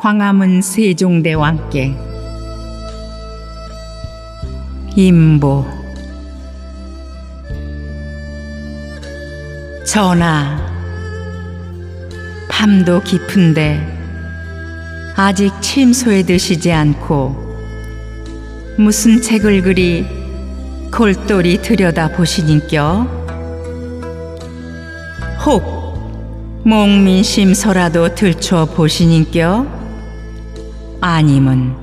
광화문 세종대왕께 임보 전하 밤도 깊은데 아직 침소에 드시지 않고 무슨 책을 그리 골똘히 들여다 보시니껴? 혹 목민심서라도 들춰 보시니껴? 아님은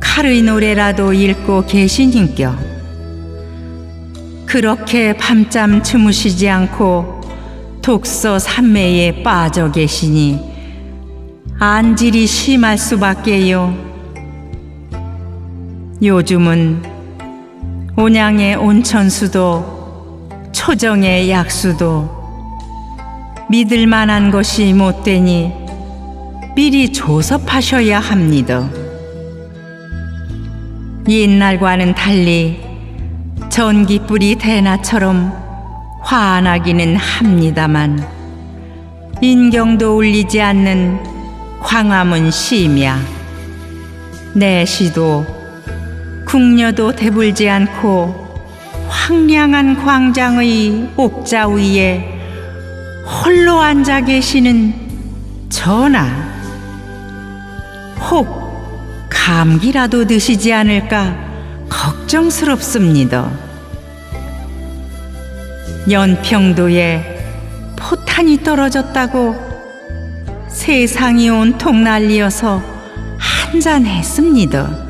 칼의 노래라도 읽고 계시니껴? 그렇게 밤잠 주무시지 않고 독서 삼매에 빠져 계시니 안질이 심할 수밖에요. 요즘은 온양의 온천수도 초정의 약수도 믿을 만한 것이 못 되니 미리 조섭하셔야 합니다. 옛날과는 달리 전기불이 대나처럼 환하기는 합니다만 인경도 울리지 않는 광화문 심야 내 시도 궁녀도 대불지 않고 황량한 광장의 옥자 위에 홀로 앉아 계시는 전하 혹 감기라도 드시지 않을까 걱정스럽습니다. 연평도에 포탄이 떨어졌다고 세상이 온통 난리여서 한잔했습니다.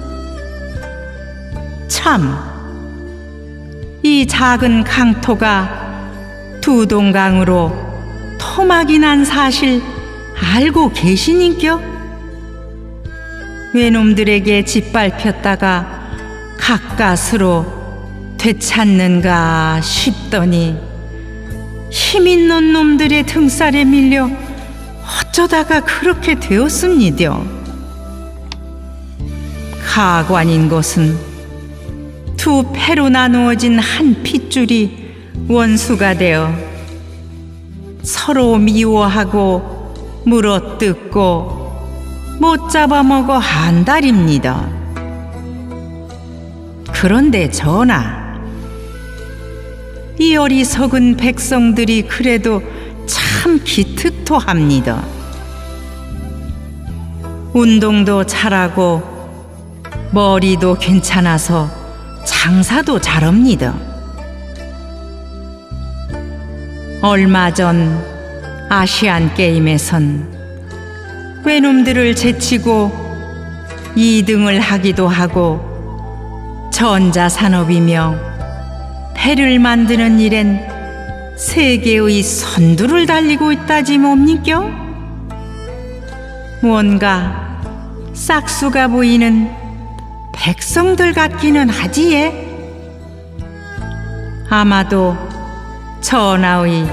참, 이 작은 강토가 두 동강으로 토막이 난 사실 알고 계시니겨? 외놈들에게 짓밟혔다가 가까스로 되찾는가 싶더니 힘 있는 놈들의 등살에 밀려 어쩌다가 그렇게 되었습니다. 가관인 것은 두 패로 나누어진 한 핏줄이 원수가 되어 서로 미워하고 물어뜯고 못 잡아먹어 한 달입니다. 그런데 전하, 이 어리석은 백성들이 그래도 참 기특토합니다. 운동도 잘하고 머리도 괜찮아서 장사도 잘합니다. 얼마 전 아시안 게임에선 외놈들을 제치고 2등을 하기도 하고 전자산업이며 배를 만드는 일엔 세계의 선두를 달리고 있다지 뭡니까? 뭔가 싹수가 보이는 백성들 같기는 하지예. 아마도 전하의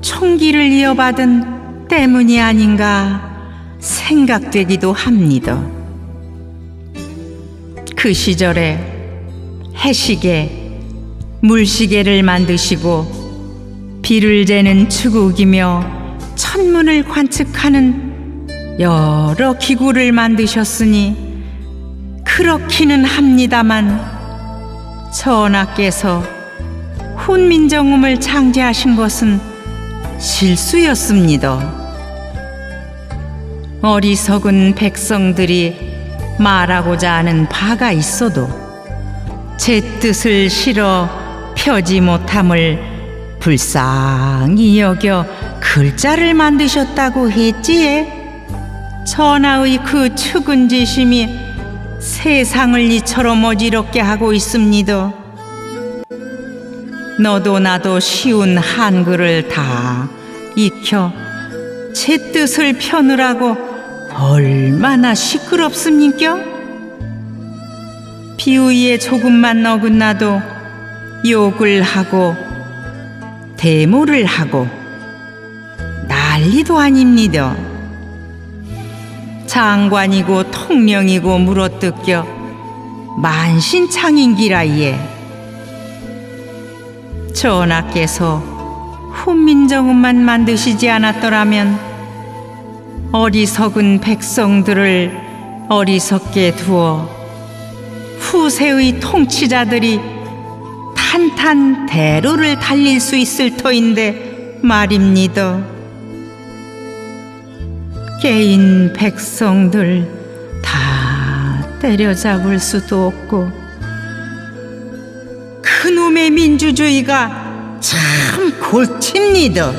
총기를 이어받은 때문이 아닌가 생각되기도 합니다. 그 시절에 해시계, 물시계를 만드시고 비를 재는 추국이며 천문을 관측하는 여러 기구를 만드셨으니 그렇기는 합니다만 전하께서 훈민정음을 창제하신 것은 실수였습니다. 어리석은 백성들이 말하고자 하는 바가 있어도 제 뜻을 실어 펴지 못함을 불쌍히 여겨 글자를 만드셨다고 했지에 전하의 그 측은지심이 세상을 이처럼 어지럽게 하고 있습니다. 너도 나도 쉬운 한글을 다 익혀 제 뜻을 펴느라고 얼마나 시끄럽습니까? 비위에 조금만 어긋나도 욕을 하고 대모를 하고 난리도 아닙니다. 장관이고 통령이고 물어뜯겨 만신창인기라예 전하께서 훈민정음만 만드시지 않았더라면 어리석은 백성들을 어리석게 두어 후세의 통치자들이 탄탄 대로를 달릴 수 있을 터인데 말입니다. 개인 백성들 다 때려잡을 수도 없고 그놈의 민주주의가 참 골칩니다.